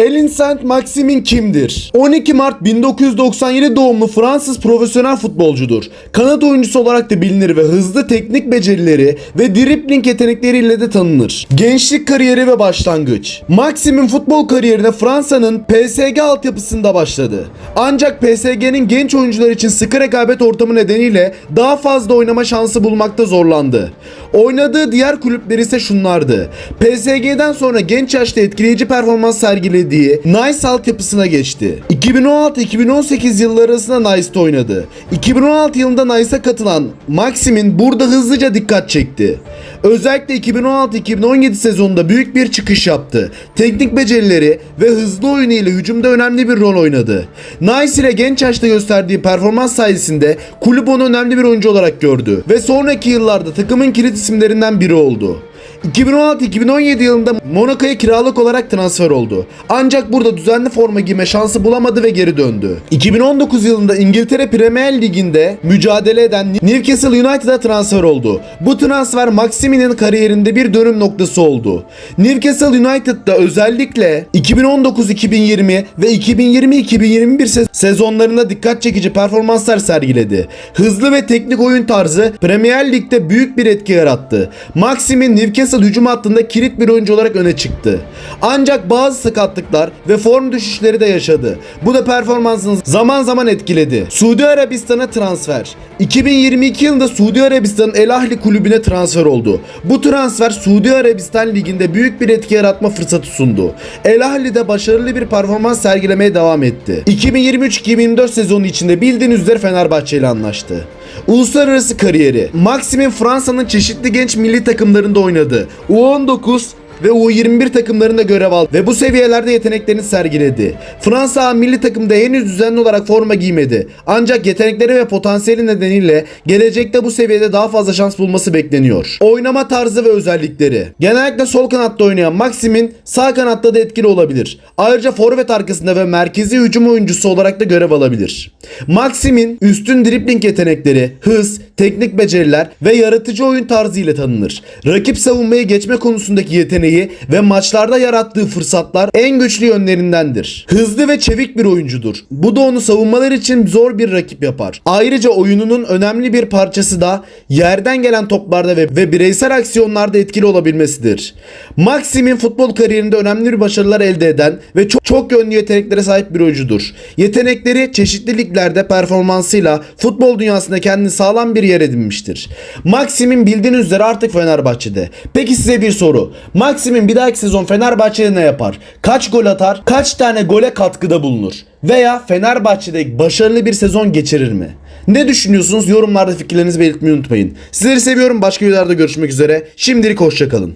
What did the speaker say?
Elin Saint Maximin kimdir? 12 Mart 1997 doğumlu Fransız profesyonel futbolcudur. Kanat oyuncusu olarak da bilinir ve hızlı teknik becerileri ve dribling yetenekleriyle de tanınır. Gençlik kariyeri ve başlangıç. Maximin futbol kariyerine Fransa'nın PSG altyapısında başladı. Ancak PSG'nin genç oyuncular için sıkı rekabet ortamı nedeniyle daha fazla oynama şansı bulmakta zorlandı. Oynadığı diğer kulüpler ise şunlardı. PSG'den sonra genç yaşta etkileyici performans sergilediği Nice altyapısına geçti. 2016-2018 yılları arasında Nice'da oynadı. 2016 yılında Nice'a katılan Maxim'in burada hızlıca dikkat çekti. Özellikle 2016-2017 sezonunda büyük bir çıkış yaptı. Teknik becerileri ve hızlı oyunu ile hücumda önemli bir rol oynadı. Nice ile genç yaşta gösterdiği performans sayesinde kulüp onu önemli bir oyuncu olarak gördü ve sonraki yıllarda takımın kilit isimlerinden biri oldu. 2016-2017 yılında Monaco'ya kiralık olarak transfer oldu. Ancak burada düzenli forma giyme şansı bulamadı ve geri döndü. 2019 yılında İngiltere Premier Ligi'nde mücadele eden Newcastle United'a transfer oldu. Bu transfer Maximin'in kariyerinde bir dönüm noktası oldu. Newcastle United'da özellikle 2019-2020 ve 2020-2021 se- sezonlarında dikkat çekici performanslar sergiledi. Hızlı ve teknik oyun tarzı Premier Lig'de büyük bir etki yarattı. Maximin Newcastle hücum hattında kilit bir oyuncu olarak öne çıktı. Ancak bazı sakatlıklar ve form düşüşleri de yaşadı. Bu da performansını zaman zaman etkiledi. Suudi Arabistan'a transfer. 2022 yılında Suudi Arabistan'ın El Ahli kulübüne transfer oldu. Bu transfer Suudi Arabistan liginde büyük bir etki yaratma fırsatı sundu. El Ahli'de başarılı bir performans sergilemeye devam etti. 2023-2024 sezonu içinde bildiğiniz üzere Fenerbahçe ile anlaştı. Uluslararası kariyeri. Maxim'in Fransa'nın çeşitli genç milli takımlarında oynadı. U19 ve U21 takımlarında görev aldı ve bu seviyelerde yeteneklerini sergiledi. Fransa milli takımda henüz düzenli olarak forma giymedi. Ancak yetenekleri ve potansiyeli nedeniyle gelecekte bu seviyede daha fazla şans bulması bekleniyor. Oynama tarzı ve özellikleri. Genellikle sol kanatta oynayan Maxim'in sağ kanatta da etkili olabilir. Ayrıca forvet arkasında ve merkezi hücum oyuncusu olarak da görev alabilir. Maxim'in üstün dribling yetenekleri, hız, teknik beceriler ve yaratıcı oyun tarzı ile tanınır. Rakip savunmayı geçme konusundaki yeteneği ve maçlarda yarattığı fırsatlar en güçlü yönlerindendir. Hızlı ve çevik bir oyuncudur. Bu da onu savunmalar için zor bir rakip yapar. Ayrıca oyununun önemli bir parçası da yerden gelen toplarda ve, ve bireysel aksiyonlarda etkili olabilmesidir. Maxim'in futbol kariyerinde önemli bir başarılar elde eden ve çok, çok yönlü yeteneklere sahip bir oyuncudur. Yetenekleri çeşitli liglerde performansıyla futbol dünyasında kendini sağlam bir yer edinmiştir. Maxim'in bildiğiniz üzere artık Fenerbahçe'de. Peki size bir soru. Maxim'in bir dahaki sezon Fenerbahçe'de ne yapar? Kaç gol atar? Kaç tane gole katkıda bulunur? Veya Fenerbahçe'de başarılı bir sezon geçirir mi? Ne düşünüyorsunuz? Yorumlarda fikirlerinizi belirtmeyi unutmayın. Sizleri seviyorum. Başka videolarda görüşmek üzere. Şimdilik hoşçakalın.